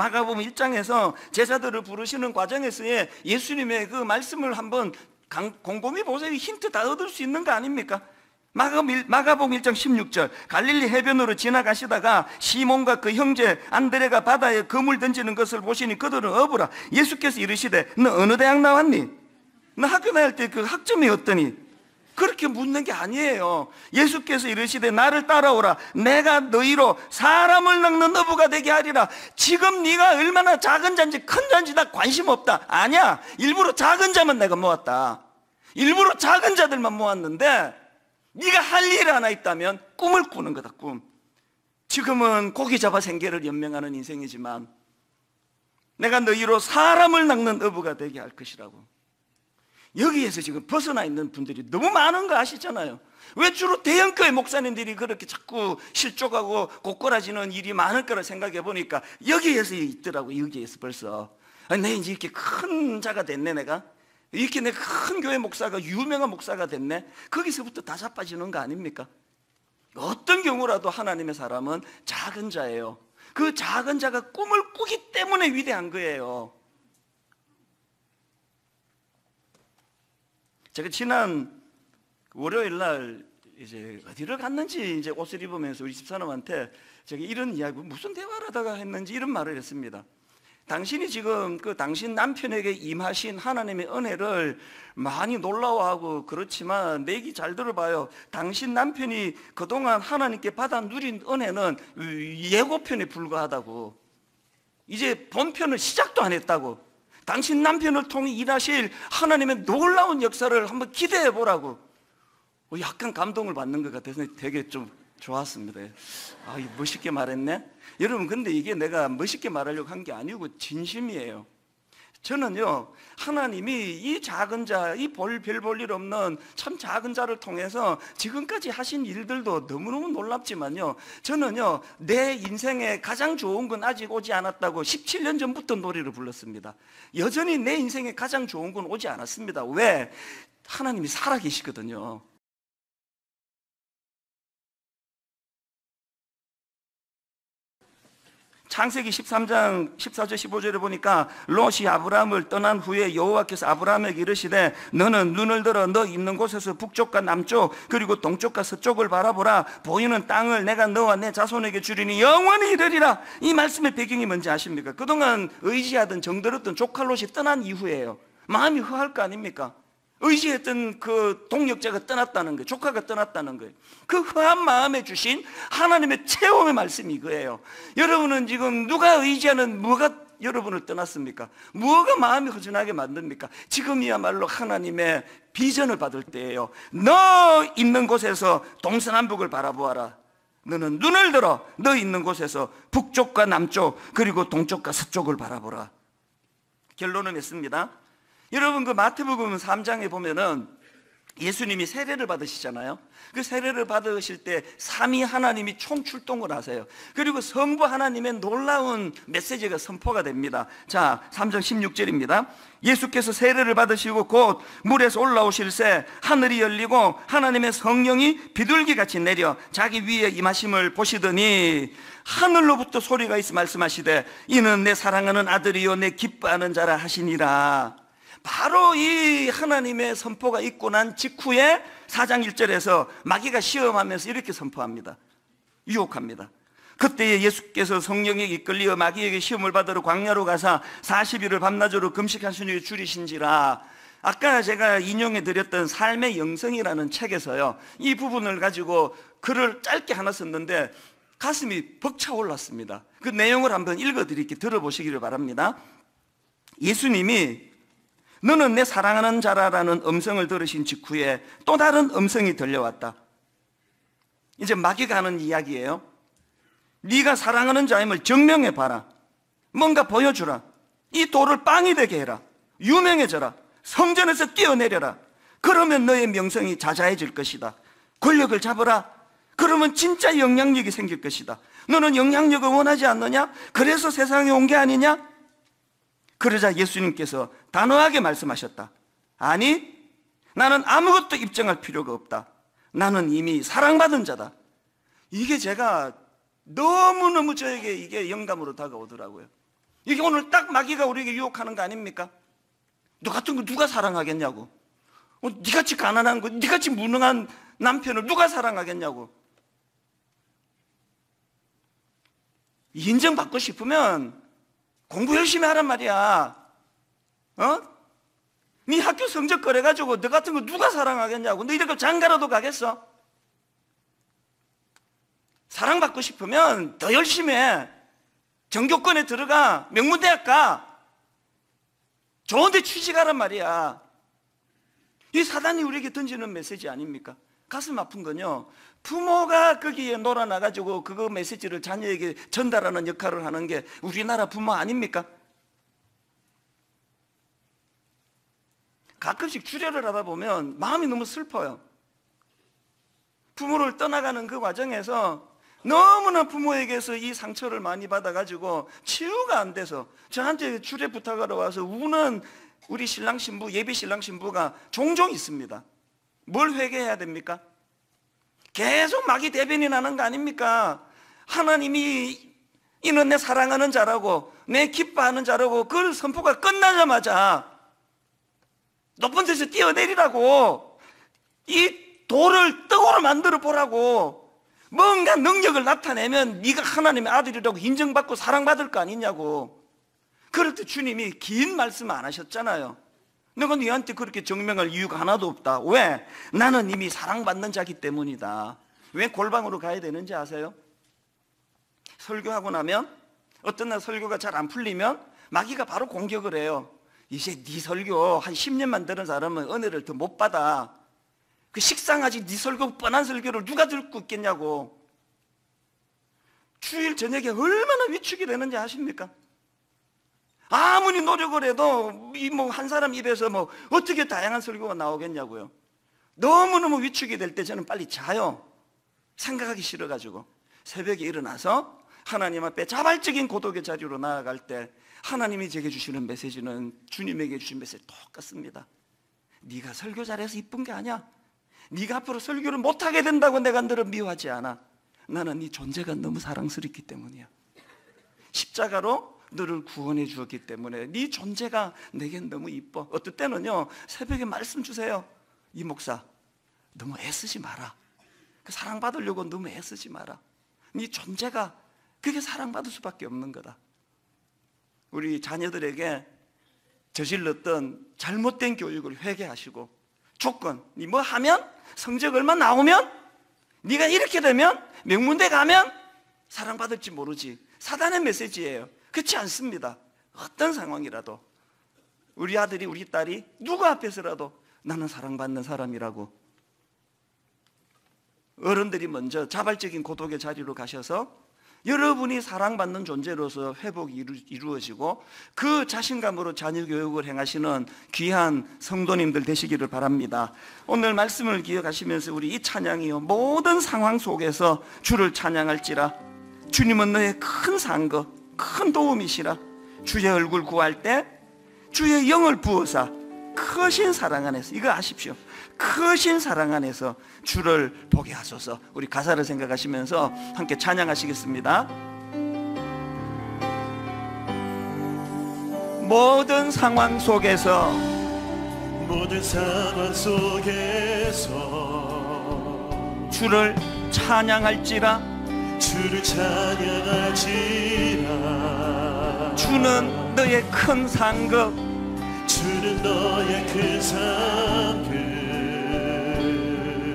마가복음 1장에서 제자들을 부르시는 과정에서의 예수님의 그 말씀을 한번 곰곰이 보세요. 힌트 다 얻을 수 있는 거 아닙니까? 마가복음 1장 16절 갈릴리 해변으로 지나가시다가 시몬과 그 형제 안드레가 바다에 그물 던지는 것을 보시니 그들은 어부라 예수께서 이르시되 너 어느 대학 나왔니? 너 학교 다닐 때 그 학점이 어떠니? 그렇게 묻는 게 아니에요. 예수께서 이르시되 나를 따라오라. 내가 너희로 사람을 낚는 어부가 되게 하리라. 지금 네가 얼마나 작은 자인지 큰 자인지 다 관심 없다. 아니야. 일부러 작은 자만 내가 모았다. 일부러 작은 자들만 모았는데 네가 할 일 하나 있다면 꿈을 꾸는 거다. 꿈. 지금은 고기 잡아 생계를 연명하는 인생이지만 내가 너희로 사람을 낚는 어부가 되게 할 것이라고. 여기에서 지금 벗어나 있는 분들이 너무 많은 거 아시잖아요. 왜 주로 대형교회 목사님들이 그렇게 자꾸 실족하고 고꾸라지는 일이 많을 거라 생각해 보니까 여기에서 있더라고 여기에서 벌써. 아니, 내 이제 이렇게 큰 자가 됐네, 내가. 이렇게 내 큰 교회 목사가 유명한 목사가 됐네. 거기서부터 다 자빠지는 거 아닙니까? 어떤 경우라도 하나님의 사람은 작은 자예요. 그 작은 자가 꿈을 꾸기 때문에 위대한 거예요. 제가 지난 월요일 날 이제 어디를 갔는지 이제 옷을 입으면서 우리 집사람한테 제가 이런 이야기 무슨 대화를 하다가 했는지 이런 말을 했습니다. 당신이 지금 그 당신 남편에게 임하신 하나님의 은혜를 많이 놀라워하고 그렇지만 내 얘기 잘 들어봐요. 당신 남편이 그동안 하나님께 받아 누린 은혜는 예고편에 불과하다고. 이제 본편을 시작도 안 했다고. 당신 남편을 통해 일하실 하나님의 놀라운 역사를 한번 기대해 보라고. 어, 약간 감동을 받는 것 같아서 되게 좀 좋았습니다. 아, 멋있게 말했네. 여러분, 근데 이게 내가 멋있게 말하려고 한 게 아니고 진심이에요. 저는요, 하나님이 이 작은 자, 이 볼, 별 볼 일 없는 참 작은 자를 통해서 지금까지 하신 일들도 너무너무 놀랍지만요, 저는요, 내 인생에 가장 좋은 건 아직 오지 않았다고 17년 전부터 노래를 불렀습니다. 여전히 내 인생에 가장 좋은 건 오지 않았습니다. 왜? 하나님이 살아계시거든요. 창세기 13장 14절 15절에 보니까 롯이 아브라함을 떠난 후에 여호와께서 아브라함에게 이르시되 너는 눈을 들어 너 있는 곳에서 북쪽과 남쪽 그리고 동쪽과 서쪽을 바라보라 보이는 땅을 내가 너와 내 자손에게 주리니 영원히 이르리라 이 말씀의 배경이 뭔지 아십니까? 그동안 의지하던 정들었던 조카 롯이 떠난 이후에요 마음이 허할 거 아닙니까? 의지했던 그 동력자가 떠났다는 거예요. 조카가 떠났다는 거예요. 그 허한 마음에 주신 하나님의 체험의 말씀이 이거예요. 여러분은 지금 누가 의지하는 뭐가 여러분을 떠났습니까? 무엇가 마음이 허전하게 만듭니까? 지금이야말로 하나님의 비전을 받을 때예요. 너 있는 곳에서 동서남북을 바라보아라. 너는 눈을 들어 너 있는 곳에서 북쪽과 남쪽 그리고 동쪽과 서쪽을 바라보라. 결론은 했습니다. 여러분 그 마태복음 3장에 보면은 예수님이 세례를 받으시잖아요. 그 세례를 받으실 때 삼위 하나님이 총출동을 하세요. 그리고 성부 하나님의 놀라운 메시지가 선포가 됩니다. 자, 3장 16절입니다. 예수께서 세례를 받으시고 곧 물에서 올라오실 새 하늘이 열리고 하나님의 성령이 비둘기 같이 내려 자기 위에 임하심을 보시더니 하늘로부터 소리가 있어 말씀하시되 이는 내 사랑하는 아들이요 내 기뻐하는 자라 하시니라. 바로 이 하나님의 선포가 있고 난 직후에 4장 1절에서 마귀가 시험하면서 이렇게 선포합니다. 유혹합니다. 그때 예수께서 성령에 이끌려 마귀에게 시험을 받으러 광야로 가사 40일을 밤낮으로 금식하시니 줄이신지라 아까 제가 인용해 드렸던 삶의 영성이라는 책에서요 이 부분을 가지고 글을 짧게 하나 썼는데 가슴이 벅차 올랐습니다 그 내용을 한번 읽어 드릴게 들어보시기를 바랍니다 예수님이 너는 내 사랑하는 자라라는 음성을 들으신 직후에 또 다른 음성이 들려왔다. 이제 마귀가 하는 이야기예요. 네가 사랑하는 자임을 증명해 봐라. 뭔가 보여주라. 이 돌을 빵이 되게 해라. 유명해져라. 성전에서 뛰어내려라. 그러면 너의 명성이 자자해질 것이다. 권력을 잡으라. 그러면 진짜 영향력이 생길 것이다. 너는 영향력을 원하지 않느냐? 그래서 세상에 온 게 아니냐? 그러자 예수님께서 단호하게 말씀하셨다. 아니, 나는 아무것도 입증할 필요가 없다. 나는 이미 사랑받은 자다. 이게 제가 너무너무 저에게 이게 영감으로 다가오더라고요. 이게 오늘 딱 마귀가 우리에게 유혹하는 거 아닙니까? 너 같은 거 누가 사랑하겠냐고. 어, 니같이 가난한 거, 니같이 무능한 남편을 누가 사랑하겠냐고. 인정받고 싶으면 공부 열심히 하란 말이야. 어? 네 학교 성적 그래가지고 너 같은 거 누가 사랑하겠냐고. 너 이렇게 장가라도 가겠어? 사랑받고 싶으면 더 열심히 해. 정교권에 들어가. 명문대학 가. 좋은데 취직하란 말이야. 이 사단이 우리에게 던지는 메시지 아닙니까? 가슴 아픈 건요. 부모가 거기에 놀아나가지고 그거 메시지를 자녀에게 전달하는 역할을 하는 게 우리나라 부모 아닙니까? 가끔씩 주례를 하다 보면 마음이 너무 슬퍼요. 부모를 떠나가는 그 과정에서 너무나 부모에게서 이 상처를 많이 받아가지고 치유가 안 돼서 저한테 주례 부탁하러 와서 우는 우리 신랑 신부, 예비 신랑 신부가 종종 있습니다. 뭘 회개해야 됩니까? 계속 마귀 대변이 나는 거 아닙니까? 하나님이 이는 내 사랑하는 자라고 내 기뻐하는 자라고 그 선포가 끝나자마자 높은 데서 뛰어내리라고 이 돌을 떡으로 만들어 보라고 뭔가 능력을 나타내면 네가 하나님의 아들이라고 인정받고 사랑받을 거 아니냐고 그럴 때 주님이 긴 말씀 안 하셨잖아요 너가 네한테 그렇게 증명할 이유가 하나도 없다 왜? 나는 이미 사랑받는 자기 때문이다 왜 골방으로 가야 되는지 아세요? 설교하고 나면 어떤 날 설교가 잘 안 풀리면 마귀가 바로 공격을 해요 이제 네 설교 한 10년만 들은 사람은 은혜를 더 못 받아 그 식상하지 네 설교 뻔한 설교를 누가 듣고 있겠냐고 주일 저녁에 얼마나 위축이 되는지 아십니까? 아무리 노력을 해도 이뭐한 사람 입에서 뭐 어떻게 다양한 설교가 나오겠냐고요. 너무너무 위축이 될 때 저는 빨리 자요. 생각하기 싫어가지고 새벽에 일어나서 하나님 앞에 자발적인 고독의 자리로 나아갈 때 하나님이 제게 주시는 메시지는 주님에게 주신 메시지 똑같습니다. 네가 설교 잘해서 이쁜 게 아니야. 네가 앞으로 설교를 못하게 된다고 내가 너를 미워하지 않아. 나는 네 존재가 너무 사랑스럽기 때문이야. 십자가로 너를 구원해 주었기 때문에 네 존재가 내겐 너무 이뻐. 어떨 때는요 새벽에 말씀 주세요. 이 목사 너무 애쓰지 마라. 그 사랑받으려고 너무 애쓰지 마라. 네 존재가 그게 사랑받을 수밖에 없는 거다. 우리 자녀들에게 저질렀던 잘못된 교육을 회개하시고 조건, 뭐 하면 성적 얼마 나오면 네가 이렇게 되면 명문대 가면 사랑받을지 모르지. 사단의 메시지예요. 그렇지 않습니다. 어떤 상황이라도 우리 아들이 우리 딸이 누구 앞에서라도 나는 사랑받는 사람이라고 어른들이 먼저 자발적인 고독의 자리로 가셔서 여러분이 사랑받는 존재로서 회복이 이루, 어지고그 자신감으로 자녀 교육을 행하시는 귀한 성도님들 되시기를 바랍니다. 오늘 말씀을 기억하시면서 우리 이 찬양이요 모든 상황 속에서 주를 찬양할지라 주님은 너의 큰 상거 큰 도움이시라 주의 얼굴 구할 때 주의 영을 부어사 크신 사랑 안에서 이거 아십시오. 크신 사랑 안에서 주를 보게 하소서. 우리 가사를 생각하시면서 함께 찬양하시겠습니다. 모든 상황 속에서 모든 상황 속에서 주를 찬양할지라 주를 찬양할지라. 주는 너의 큰 상급. 주는 너의 큰 상급.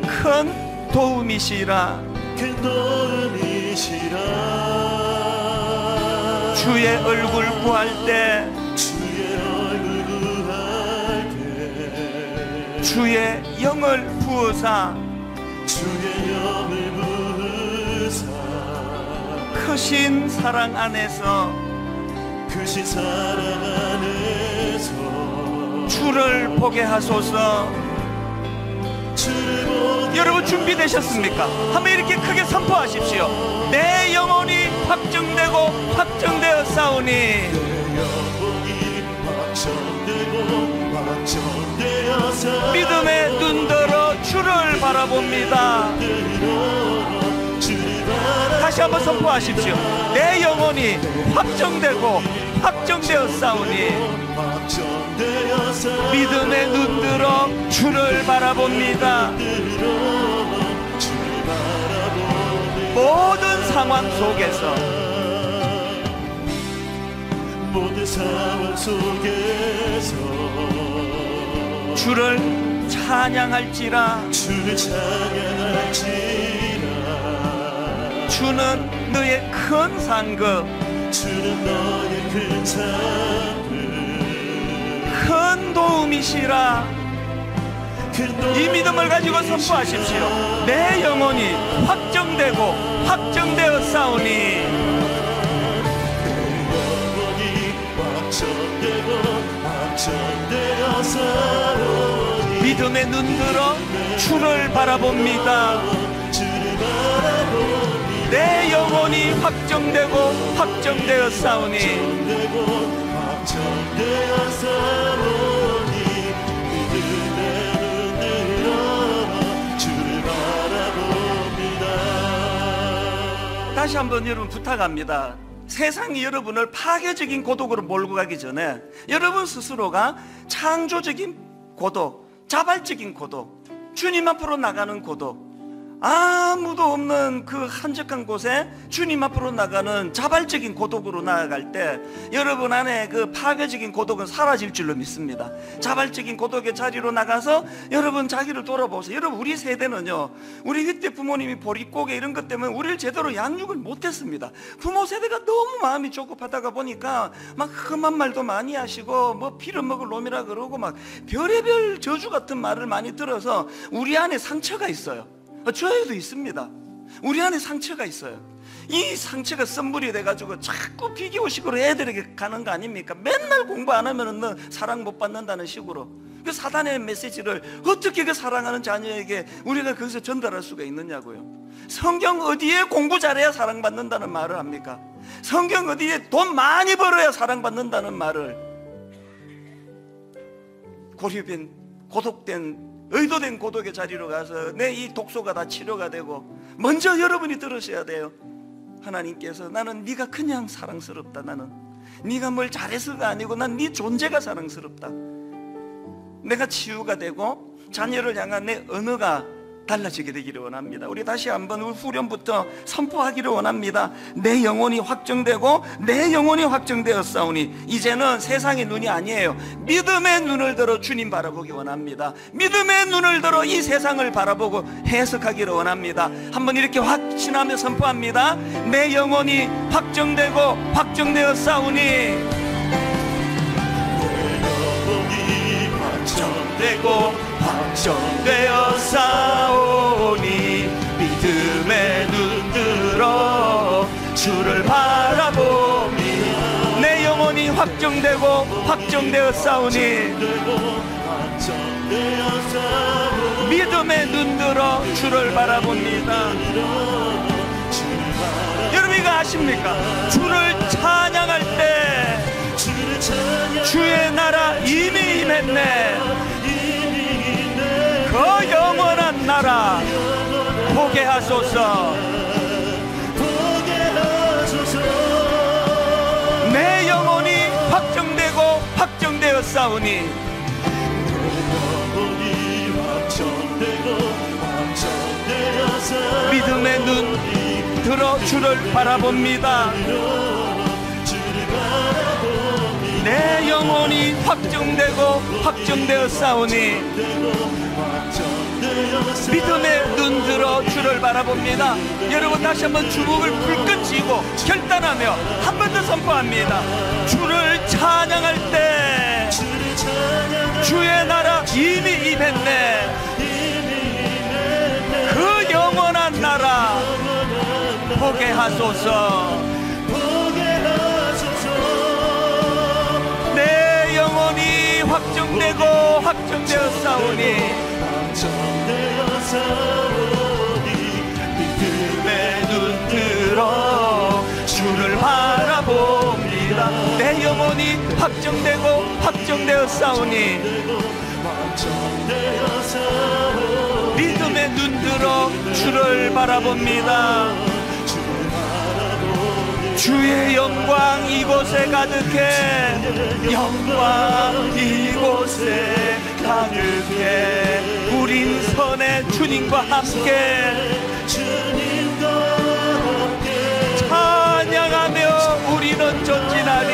큰 도움이시라. 큰 도움이시라. 주의 얼굴 구할 때. 주의 얼굴 구할 때. 주의 영을 부어사 크신 사랑 안에서 크신 사랑 안에서 주를 보게 하소서. 주를 보게 여러분 준비되셨습니까? 한번 이렇게 크게 선포하십시오. 내 영혼이 확정되고 확정되어 싸우니. 영혼이 확정되고 확정되어서 믿음의 눈 들어 주를 바라봅니다. 주를 바라 다시 한번 선포하십시오. 내 영혼이 확정되고 확정되어서 믿음의 눈 들어 주를 바라봅니다. 모든 상황 속에서 모든 상황 속에서 주를 찬양할지라 주를 찬양할지라 주는 너의 큰 상급. 주는 너의 큰 삶을 큰 도움이시라. 큰이 믿음을 가지고 선포하십시오. 내 영혼이 확정되고 확정되어 싸우니. 믿음의 눈 들어 주를 바라봅니다 내 영혼이 확정되고 되고 믿음의 눈으로 주를 바라봅니다 다시 한번 여러분 부탁합니다. 세상이 여러분을 파괴적인 고독으로 몰고 가기 전에 여러분 스스로가 창조적인 고독, 자발적인 고독, 주님 앞으로 나가는 고독, 아무도 없는 그 한적한 곳에 주님 앞으로 나가는 자발적인 고독으로 나아갈 때 여러분 안에 그 파괴적인 고독은 사라질 줄로 믿습니다. 자발적인 고독의 자리로 나가서 여러분 자기를 돌아보세요. 여러분 우리 세대는요. 우리 그때 부모님이 보릿고개 이런 것 때문에 우리를 제대로 양육을 못했습니다. 부모 세대가 너무 마음이 조급하다가 보니까 막 험한 말도 많이 하시고 뭐 피를 먹을 놈이라 그러고 막 별의별 저주 같은 말을 많이 들어서 우리 안에 상처가 있어요. 어, 저에도 있습니다. 우리 안에 상처가 있어요. 이 상처가 선물이 돼가지고 자꾸 비교식으로 애들에게 가는 거 아닙니까? 맨날 공부 안 하면은 너 사랑 못 받는다는 식으로. 그 사단의 메시지를 어떻게 그 사랑하는 자녀에게 우리가 거기서 전달할 수가 있느냐고요. 성경 어디에 공부 잘해야 사랑받는다는 말을 합니까? 성경 어디에 돈 많이 벌어야 사랑받는다는 말을 고립된 고독된 의도된 고독의 자리로 가서 내 이 독소가 다 치료가 되고 먼저 여러분이 들으셔야 돼요. 하나님께서 나는 네가 그냥 사랑스럽다. 나는 네가 뭘 잘해서가 아니고 난 네 존재가 사랑스럽다. 내가 치유가 되고 자녀를 향한 내 언어가 달라지게 되기를 원합니다. 우리 다시 한번 후렴부터 선포하기를 원합니다. 내 영혼이 확정되고 내 영혼이 확정되었사오니 이제는 세상의 눈이 아니에요. 믿음의 눈을 들어 주님 바라보기 원합니다. 믿음의 눈을 들어 이 세상을 바라보고 해석하기를 원합니다. 한번 이렇게 확신하며 선포합니다. 내 영혼이 확정되고 확정되었사오니 되고 확정되어 싸우니 믿음의 눈 들어 주를 바라보니 내 영혼이 확정되고 확정되어 싸우니 믿음의 눈 들어 주를 바라봅니다 여러분 이거 아십니까? 주를 찬양할 때 주의 나라 이미 임했네 내그 영원한 나라 보게 하소서. 내 영혼이 확정되고 확정되어서 믿음의 눈 들어 주를 바라봅니다. 내 영혼이 확정되고 확정되어서 믿음의 눈 들어 주를 바라봅니다. 여러분 다시 한번 주먹을 불끈 쥐고 결단하며 한 번 더 선포합니다. 주를 찬양할 때 주의 나라 이미 임했네. 그 영원한 나라 보게 하소서. 내 영혼이 확정되고 확정되어 싸우니 확정되어서 오니 내 영혼이 확정되고 확정되어 싸우니 믿음의 눈 들어 주를 바라봅니다. 주의 영광 이곳에 가득해. 영광 이곳에 가득해 우린 선의 주님과 함께 찬양하며 우리는 전진하리.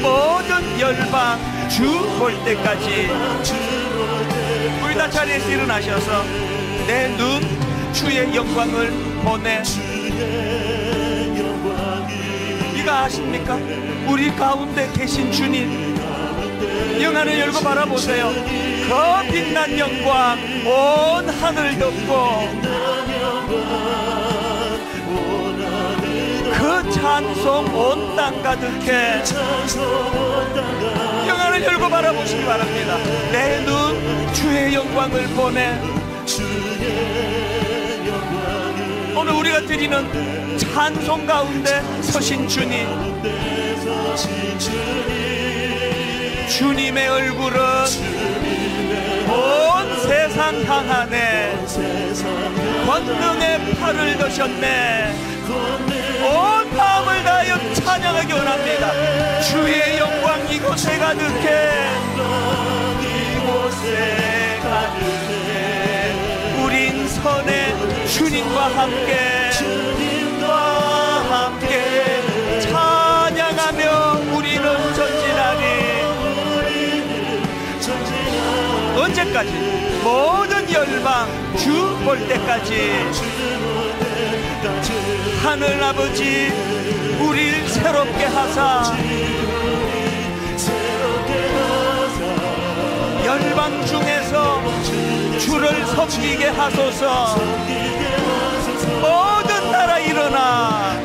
모든 열방 주 볼 때까지 우리 다 자리에서 일어나셔서 내 눈 주의 영광을 보내 아십니까? 우리 가운데 계신 주님. 영안을 열고 바라보세요. 그 빛난 영광 온 하늘 덮고 그 찬송 온 땅 가득해 영안을 열고 바라보시기 바랍니다. 내 눈 주의 영광을 보내 오늘 우리가 드리는 찬송 가운데 서신 주님. 주님의 얼굴은 온 세상 향하네. 권능의 팔을 드셨네. 온 마음을 다하여 찬양하기 원합니다. 주의 영광 이곳에 가득해. 이곳에 가득해 우린 선의 주님과 함께 주님과 함께 찬양하며 우리는 전진하니 언제까지? 모든 열방 주 볼 때까지. 하늘 아버지 우리를 새롭게 하사. 열방 중에서 주를 섬기게 하소서 모든 나라 일어나.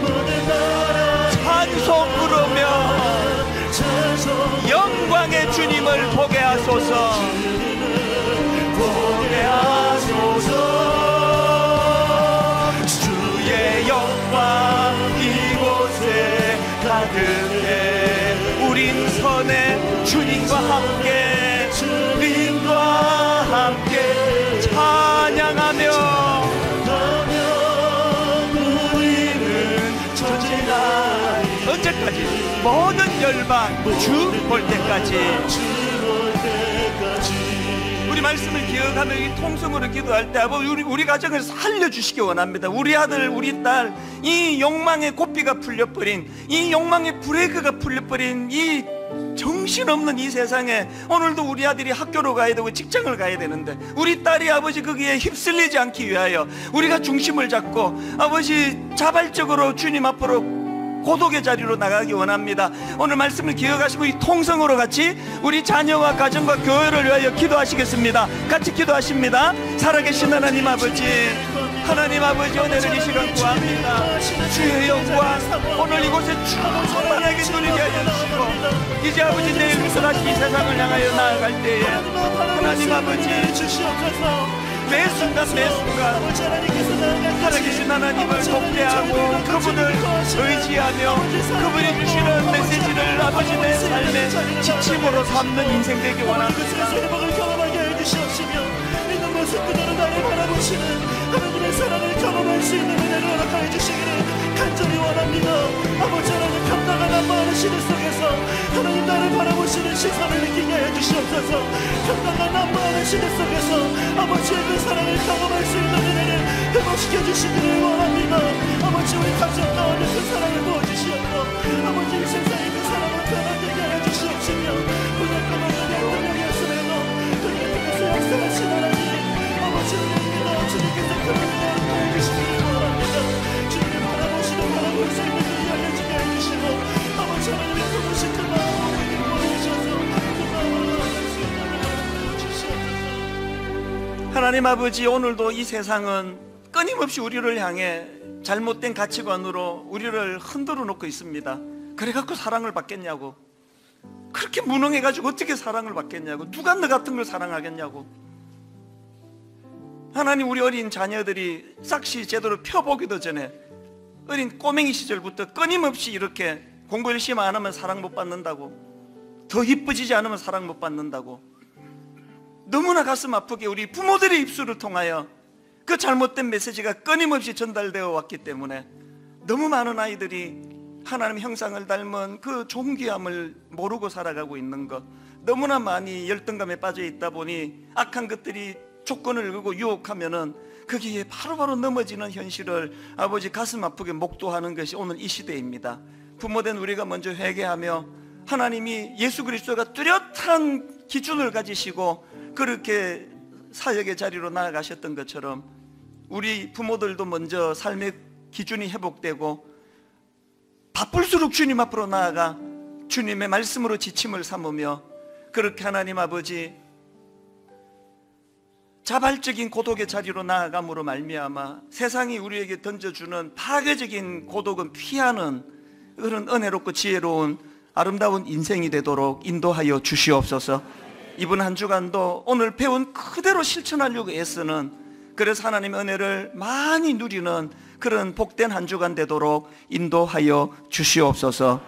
찬송 부르며 영광의 주님을 보게 하소서 모든 열방 주 볼 때까지. 우리 말씀을 기억하며 이 통성으로 기도할 때 아버지 우리, 우리 가정을 살려주시기 원합니다. 우리 아들 우리 딸 이 욕망의 고삐가 풀려버린 이 욕망의 브레이크가 풀려버린 이 정신없는 이 세상에 오늘도 우리 아들이 학교로 가야 되고 직장을 가야 되는데 우리 딸이 아버지 거기에 휩쓸리지 않기 위하여 우리가 중심을 잡고 아버지 자발적으로 주님 앞으로 고독의 자리로 나가기 원합니다. 오늘 말씀을 기억하시고 이 통성으로 같이 우리 자녀와 가정과 교회를 위하여 기도하시겠습니다. 같이 기도하십니다. 살아계신 하나님 아버지, 하나님 아버지 오늘은 이 시간 구합니다. 주의 영광 오늘 이곳에 충만하게 누리게 하여 주시고 이제 아버지 내일부터 다시 이 세상을 향하여 나아갈 때에 하나님 아버지 주시옵소서 매 순간 매 순간 살아계신 하나님을 독대하고 그분을 의지하며 그분이 주시는 메시지를 아버지 내 삶의 지침으로 삼는 인생 되기 원합니다. 그 모습 그대로 나를 바라보시는 하나님의 사랑을 경험할 수 있는 은혜를 허락하여 주시기를 간절히 원합니다. 아버지 하나님 평강한 안마하는 시대 속에서 하나님 나를 바라보시는 시선을 느끼게 해주시옵소서. 평강한 안마하는 시대 속에서 아버지의 그 사랑을 경험할 수 있는 은혜를 회복시켜 주시기를 원합니다. 아버지 우리 가정 가운데 그 사랑을 부어주시옵고 아버지 이 세상에 그 사랑을 변화되게 하여 주시옵시며 부족한 모 하나님 아버지 오늘도 이 세상은 끊임없이 우리를 향해 잘못된 가치관으로 우리를 흔들어 놓고 있습니다. 그래갖고 사랑을 받겠냐고. 그렇게 무능해가지고 어떻게 사랑을 받겠냐고. 누가 너 같은 걸 사랑하겠냐고. 하나님 우리 어린 자녀들이 싹시 제대로 펴보기도 전에 어린 꼬맹이 시절부터 끊임없이 이렇게 공부 열심히 안 하면 사랑 못 받는다고. 더 이뻐지지 않으면 사랑 못 받는다고. 너무나 가슴 아프게 우리 부모들의 입술을 통하여 그 잘못된 메시지가 끊임없이 전달되어 왔기 때문에 너무 많은 아이들이 하나님 형상을 닮은 그 존귀함을 모르고 살아가고 있는 것 너무나 많이 열등감에 빠져 있다 보니 악한 것들이 조건을 걸고 유혹하면은 거기에 바로바로 넘어지는 현실을 아버지 가슴 아프게 목도하는 것이 오늘 이 시대입니다. 부모된 우리가 먼저 회개하며 하나님이 예수 그리스도가 뚜렷한 기준을 가지시고 그렇게 사역의 자리로 나아가셨던 것처럼 우리 부모들도 먼저 삶의 기준이 회복되고 바쁠수록 주님 앞으로 나아가 주님의 말씀으로 지침을 삼으며 그렇게 하나님 아버지 자발적인 고독의 자리로 나아감으로 말미암아 세상이 우리에게 던져주는 파괴적인 고독은 피하는 그런 은혜롭고 지혜로운 아름다운 인생이 되도록 인도하여 주시옵소서. 이번 한 주간도 오늘 배운 그대로 실천하려고 애쓰는 그래서 하나님의 은혜를 많이 누리는 그런 복된 한 주간 되도록 인도하여 주시옵소서.